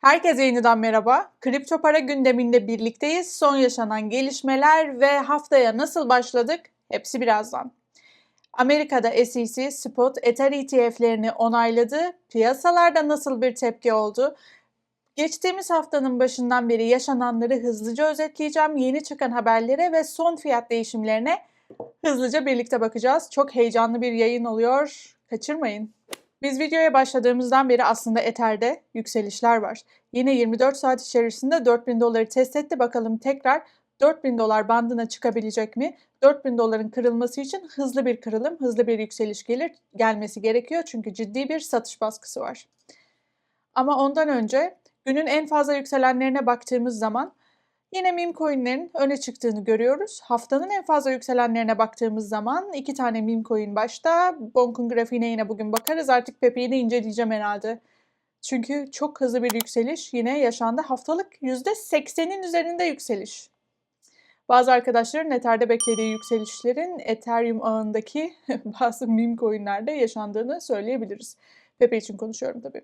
Herkese yeniden merhaba. Kripto para gündeminde birlikteyiz. Son yaşanan gelişmeler ve haftaya nasıl başladık? Hepsi birazdan. Amerika'da SEC spot Ether ETF'lerini onayladı. Piyasalarda nasıl bir tepki oldu? Geçtiğimiz haftanın başından beri yaşananları hızlıca özetleyeceğim. Yeni çıkan haberlere ve son fiyat değişimlerine hızlıca birlikte bakacağız. Çok heyecanlı bir yayın oluyor. Kaçırmayın. Biz videoya başladığımızdan beri aslında Ether'de yükselişler var. Yine 24 saat içerisinde 4000 doları test etti. Bakalım tekrar 4000 dolar bandına çıkabilecek mi? 4000 doların kırılması için hızlı bir kırılım, hızlı bir yükseliş gelir gelmesi gerekiyor. Çünkü ciddi bir satış baskısı var. Ama ondan önce günün en fazla yükselenlerine baktığımız zaman Yine meme coinlerin öne çıktığını görüyoruz. Haftanın en fazla yükselenlerine baktığımız zaman iki tane meme coin başta. Bonk'un grafiğine yine bugün bakarız. Artık Pepe'yi de inceleyeceğim herhalde. Çünkü çok hızlı bir yükseliş yine yaşandı. Haftalık %80'in üzerinde yükseliş. Bazı arkadaşların Ether'de beklediği yükselişlerin Ethereum ağındaki bazı meme coinlerde yaşandığını söyleyebiliriz. Pepe için konuşuyorum tabii.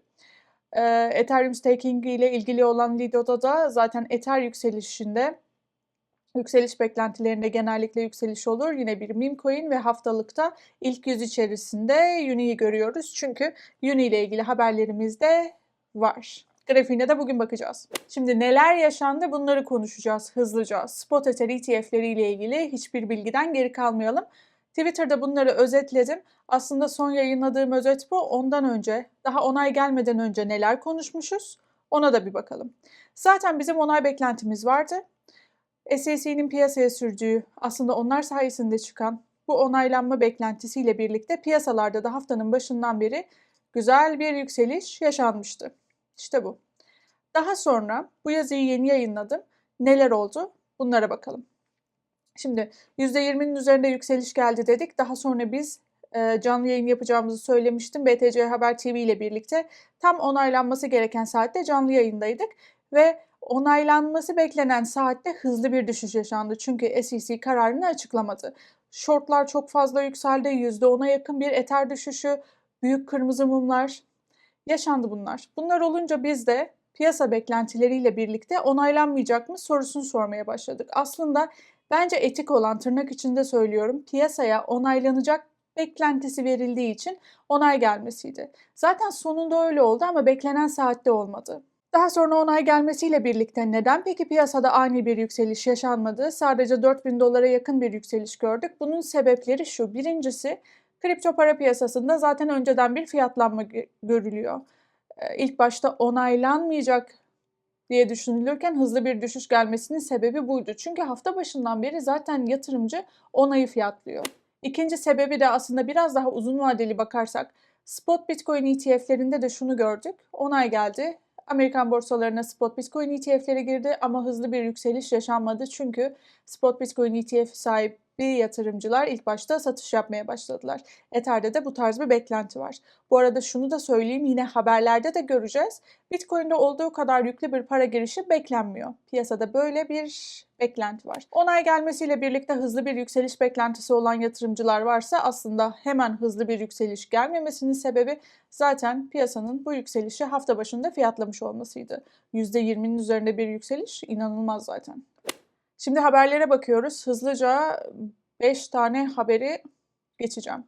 Ethereum staking ile ilgili olan Lido'da da zaten Ether yükselişinde yükseliş beklentilerinde genellikle yükseliş olur. Yine bir meme coin ve haftalıkta ilk yüz içerisinde Uni'yi görüyoruz. Çünkü Uni ile ilgili haberlerimiz de var. Grafiğine de bugün bakacağız. Şimdi neler yaşandı bunları konuşacağız hızlıca. Spot Ether ETF'leri ile ilgili hiçbir bilgiden geri kalmayalım. Twitter'da bunları özetledim. Aslında son yayınladığım özet bu. Ondan önce, daha onay gelmeden önce neler konuşmuşuz? Ona da bir bakalım. Zaten bizim onay beklentimiz vardı. SEC'nin piyasaya sürdüğü, aslında onlar sayesinde çıkan bu onaylanma beklentisiyle birlikte piyasalarda da haftanın başından beri güzel bir yükseliş yaşanmıştı. İşte bu. Daha sonra bu yazıyı yeni yayınladım. Neler oldu? Bunlara bakalım. Şimdi %20'nin üzerinde yükseliş geldi dedik. Daha sonra biz e, canlı yayın yapacağımızı söylemiştim. BTC Haber TV ile birlikte tam onaylanması gereken saatte canlı yayındaydık ve onaylanması beklenen saatte hızlı bir düşüş yaşandı. Çünkü SEC kararını açıklamadı. Shortlar çok fazla yükseldi. %10'a yakın bir eter düşüşü, büyük kırmızı mumlar yaşandı bunlar. Bunlar olunca biz de piyasa beklentileriyle birlikte onaylanmayacak mı sorusunu sormaya başladık. Aslında Bence etik olan tırnak içinde söylüyorum piyasaya onaylanacak beklentisi verildiği için onay gelmesiydi. Zaten sonunda öyle oldu ama beklenen saatte olmadı. Daha sonra onay gelmesiyle birlikte neden peki piyasada ani bir yükseliş yaşanmadı? Sadece 4000 dolara yakın bir yükseliş gördük. Bunun sebepleri şu. Birincisi kripto para piyasasında zaten önceden bir fiyatlanma görülüyor. İlk başta onaylanmayacak diye düşünülürken hızlı bir düşüş gelmesinin sebebi buydu. Çünkü hafta başından beri zaten yatırımcı onayı fiyatlıyor. İkinci sebebi de aslında biraz daha uzun vadeli bakarsak spot bitcoin ETF'lerinde de şunu gördük. Onay geldi. Amerikan borsalarına spot bitcoin ETF'leri girdi ama hızlı bir yükseliş yaşanmadı. Çünkü spot bitcoin ETF sahip bir yatırımcılar ilk başta satış yapmaya başladılar. Ether'de de bu tarz bir beklenti var. Bu arada şunu da söyleyeyim yine haberlerde de göreceğiz. Bitcoin'de olduğu kadar yüklü bir para girişi beklenmiyor. Piyasada böyle bir beklenti var. Onay gelmesiyle birlikte hızlı bir yükseliş beklentisi olan yatırımcılar varsa aslında hemen hızlı bir yükseliş gelmemesinin sebebi zaten piyasanın bu yükselişi hafta başında fiyatlamış olmasıydı. %20'nin üzerinde bir yükseliş inanılmaz zaten. Şimdi haberlere bakıyoruz. Hızlıca 5 tane haberi geçeceğim.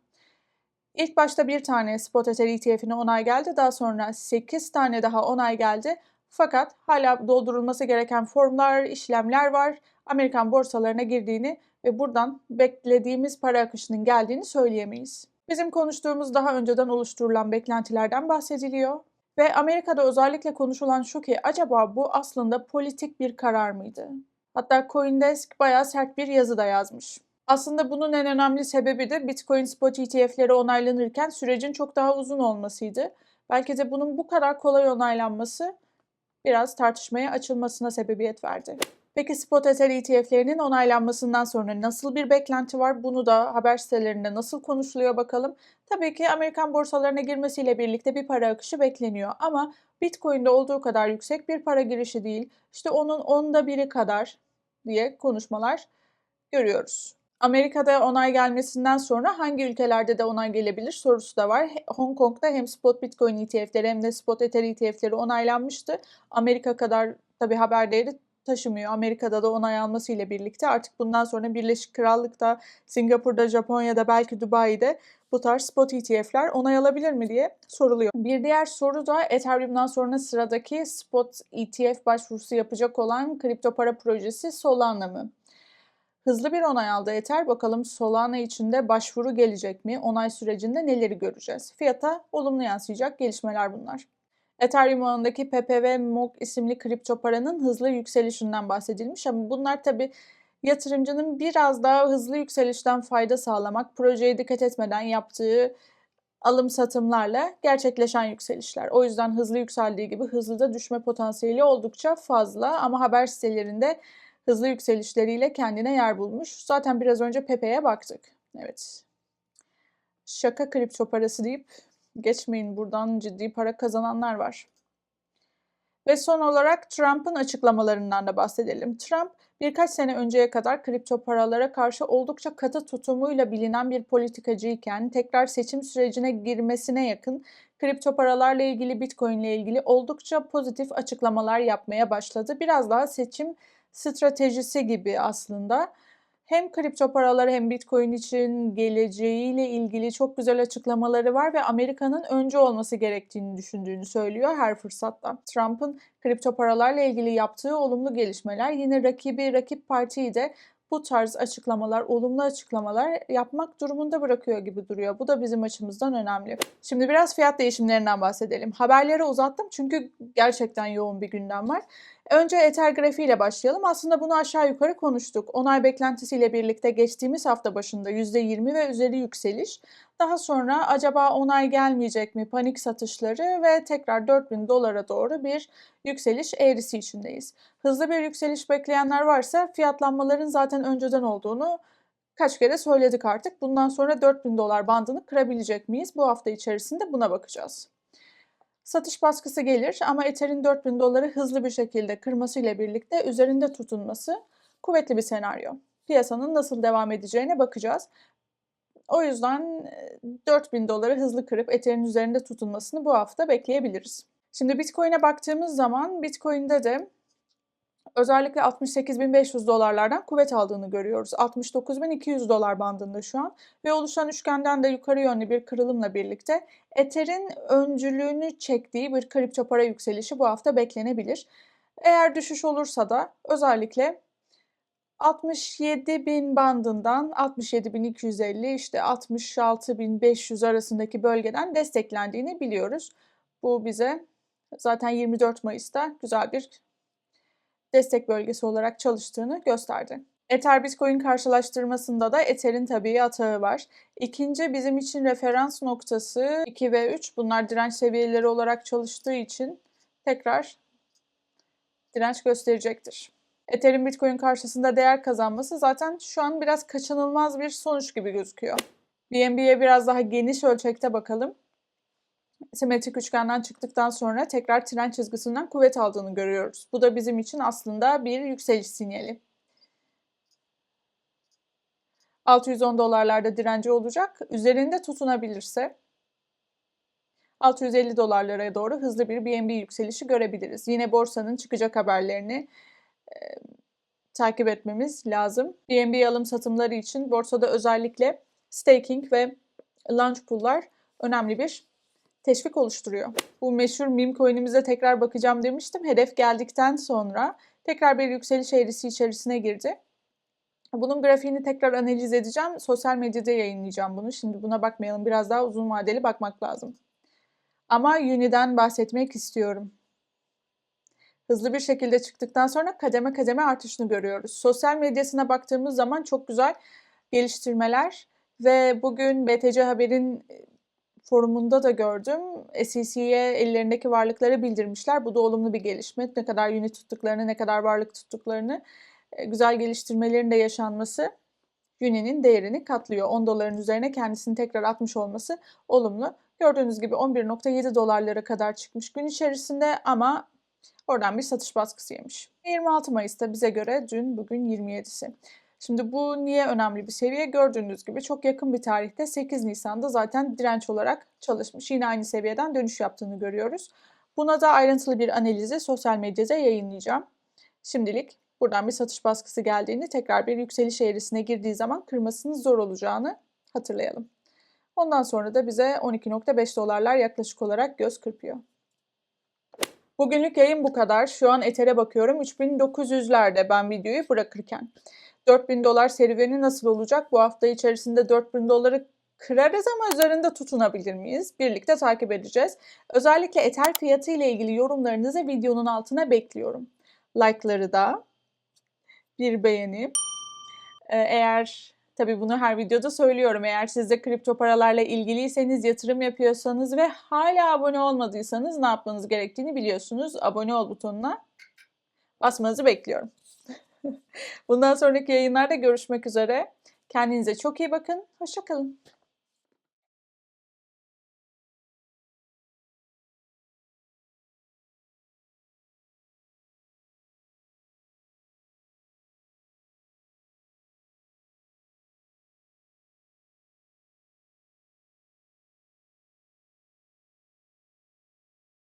İlk başta bir tane Spot Ether ETF'ine onay geldi. Daha sonra 8 tane daha onay geldi. Fakat hala doldurulması gereken formlar, işlemler var. Amerikan borsalarına girdiğini ve buradan beklediğimiz para akışının geldiğini söyleyemeyiz. Bizim konuştuğumuz daha önceden oluşturulan beklentilerden bahsediliyor. Ve Amerika'da özellikle konuşulan şu ki acaba bu aslında politik bir karar mıydı? Hatta Coindesk bayağı sert bir yazı da yazmış. Aslında bunun en önemli sebebi de Bitcoin spot ETF'leri onaylanırken sürecin çok daha uzun olmasıydı. Belki de bunun bu kadar kolay onaylanması biraz tartışmaya açılmasına sebebiyet verdi. Peki spot Ether ETF'lerinin onaylanmasından sonra nasıl bir beklenti var? Bunu da haber sitelerinde nasıl konuşuluyor bakalım. Tabii ki Amerikan borsalarına girmesiyle birlikte bir para akışı bekleniyor ama Bitcoin'de olduğu kadar yüksek bir para girişi değil. İşte onun onda biri kadar diye konuşmalar görüyoruz. Amerika'da onay gelmesinden sonra hangi ülkelerde de onay gelebilir sorusu da var. Hong Kong'da hem spot Bitcoin ETF'leri hem de spot Ether ETF'leri onaylanmıştı. Amerika kadar tabii haber değeri taşımıyor. Amerika'da da onay alması ile birlikte artık bundan sonra Birleşik Krallık'ta, Singapur'da, Japonya'da belki Dubai'de bu tarz spot ETF'ler onay alabilir mi diye soruluyor. Bir diğer soru da Ethereum'dan sonra sıradaki spot ETF başvurusu yapacak olan kripto para projesi Solana mı? Hızlı bir onay aldı Ether. Bakalım Solana için de başvuru gelecek mi? Onay sürecinde neleri göreceğiz? Fiyata olumlu yansıyacak gelişmeler bunlar. Ethereum ağındaki PPV MOG isimli kripto paranın hızlı yükselişinden bahsedilmiş ama bunlar tabi yatırımcının biraz daha hızlı yükselişten fayda sağlamak, projeye dikkat etmeden yaptığı alım satımlarla gerçekleşen yükselişler. O yüzden hızlı yükseldiği gibi hızlı da düşme potansiyeli oldukça fazla ama haber sitelerinde hızlı yükselişleriyle kendine yer bulmuş. Zaten biraz önce Pepe'ye baktık. Evet. Şaka kripto parası deyip geçmeyin buradan ciddi para kazananlar var. Ve son olarak Trump'ın açıklamalarından da bahsedelim. Trump birkaç sene önceye kadar kripto paralara karşı oldukça katı tutumuyla bilinen bir politikacıyken tekrar seçim sürecine girmesine yakın kripto paralarla ilgili Bitcoin ile ilgili oldukça pozitif açıklamalar yapmaya başladı. Biraz daha seçim stratejisi gibi aslında. Hem kripto paralar hem Bitcoin için geleceğiyle ilgili çok güzel açıklamaları var ve Amerika'nın önce olması gerektiğini düşündüğünü söylüyor her fırsatta. Trump'ın kripto paralarla ilgili yaptığı olumlu gelişmeler yine rakibi rakip partiyi de bu tarz açıklamalar, olumlu açıklamalar yapmak durumunda bırakıyor gibi duruyor. Bu da bizim açımızdan önemli. Şimdi biraz fiyat değişimlerinden bahsedelim. Haberleri uzattım çünkü gerçekten yoğun bir gündem var. Önce Ether grafiği ile başlayalım. Aslında bunu aşağı yukarı konuştuk. Onay beklentisiyle birlikte geçtiğimiz hafta başında %20 ve üzeri yükseliş. Daha sonra acaba onay gelmeyecek mi panik satışları ve tekrar 4000 dolara doğru bir yükseliş eğrisi içindeyiz. Hızlı bir yükseliş bekleyenler varsa fiyatlanmaların zaten önceden olduğunu kaç kere söyledik artık. Bundan sonra 4000 dolar bandını kırabilecek miyiz? Bu hafta içerisinde buna bakacağız. Satış baskısı gelir ama Ether'in 4000 doları hızlı bir şekilde kırması ile birlikte üzerinde tutunması kuvvetli bir senaryo. Piyasanın nasıl devam edeceğine bakacağız. O yüzden 4000 doları hızlı kırıp Ether'in üzerinde tutunmasını bu hafta bekleyebiliriz. Şimdi Bitcoin'e baktığımız zaman Bitcoin'de de özellikle 68.500 dolarlardan kuvvet aldığını görüyoruz. 69.200 dolar bandında şu an ve oluşan üçgenden de yukarı yönlü bir kırılımla birlikte Ether'in öncülüğünü çektiği bir kripto para yükselişi bu hafta beklenebilir. Eğer düşüş olursa da özellikle 67.000 bandından 67.250 işte 66.500 arasındaki bölgeden desteklendiğini biliyoruz. Bu bize zaten 24 Mayıs'ta güzel bir destek bölgesi olarak çalıştığını gösterdi. Ether Bitcoin karşılaştırmasında da Ether'in tabii atağı var. İkinci bizim için referans noktası 2 ve 3. Bunlar direnç seviyeleri olarak çalıştığı için tekrar direnç gösterecektir. Ether'in Bitcoin karşısında değer kazanması zaten şu an biraz kaçınılmaz bir sonuç gibi gözüküyor. BNB'ye biraz daha geniş ölçekte bakalım simetrik üçgenden çıktıktan sonra tekrar tren çizgisinden kuvvet aldığını görüyoruz. Bu da bizim için aslında bir yükseliş sinyali. 610 dolarlarda direnci olacak. Üzerinde tutunabilirse 650 dolarlara doğru hızlı bir BNB yükselişi görebiliriz. Yine borsanın çıkacak haberlerini e, takip etmemiz lazım. BNB alım satımları için borsada özellikle staking ve launch pool'lar önemli bir teşvik oluşturuyor. Bu meşhur meme coin'imize tekrar bakacağım demiştim. Hedef geldikten sonra tekrar bir yükseliş eğrisi içerisine girdi. Bunun grafiğini tekrar analiz edeceğim. Sosyal medyada yayınlayacağım bunu. Şimdi buna bakmayalım. Biraz daha uzun vadeli bakmak lazım. Ama Uni'den bahsetmek istiyorum. Hızlı bir şekilde çıktıktan sonra kademe kademe artışını görüyoruz. Sosyal medyasına baktığımız zaman çok güzel geliştirmeler ve bugün BTC Haber'in forumunda da gördüm. SEC'ye ellerindeki varlıkları bildirmişler. Bu da olumlu bir gelişme. Ne kadar unit tuttuklarını, ne kadar varlık tuttuklarını, e, güzel geliştirmelerin de yaşanması Uni'nin değerini katlıyor. 10 doların üzerine kendisini tekrar atmış olması olumlu. Gördüğünüz gibi 11.7 dolarlara kadar çıkmış gün içerisinde ama oradan bir satış baskısı yemiş. 26 Mayıs'ta bize göre dün bugün 27'si. Şimdi bu niye önemli bir seviye? Gördüğünüz gibi çok yakın bir tarihte 8 Nisan'da zaten direnç olarak çalışmış. Yine aynı seviyeden dönüş yaptığını görüyoruz. Buna da ayrıntılı bir analizi sosyal medyada yayınlayacağım. Şimdilik buradan bir satış baskısı geldiğini tekrar bir yükseliş eğrisine girdiği zaman kırmasının zor olacağını hatırlayalım. Ondan sonra da bize 12.5 dolarlar yaklaşık olarak göz kırpıyor. Bugünlük yayın bu kadar. Şu an Ether'e bakıyorum. 3900'lerde ben videoyu bırakırken. 4000 dolar serüveni nasıl olacak? Bu hafta içerisinde 4000 doları kırarız ama üzerinde tutunabilir miyiz? Birlikte takip edeceğiz. Özellikle Ether fiyatı ile ilgili yorumlarınızı videonun altına bekliyorum. Like'ları da bir beğeni. Ee, Eğer tabii bunu her videoda söylüyorum. Eğer siz de kripto paralarla ilgiliyseniz, yatırım yapıyorsanız ve hala abone olmadıysanız ne yapmanız gerektiğini biliyorsunuz. Abone ol butonuna basmanızı bekliyorum. Bundan sonraki yayınlarda görüşmek üzere. Kendinize çok iyi bakın. Hoşçakalın.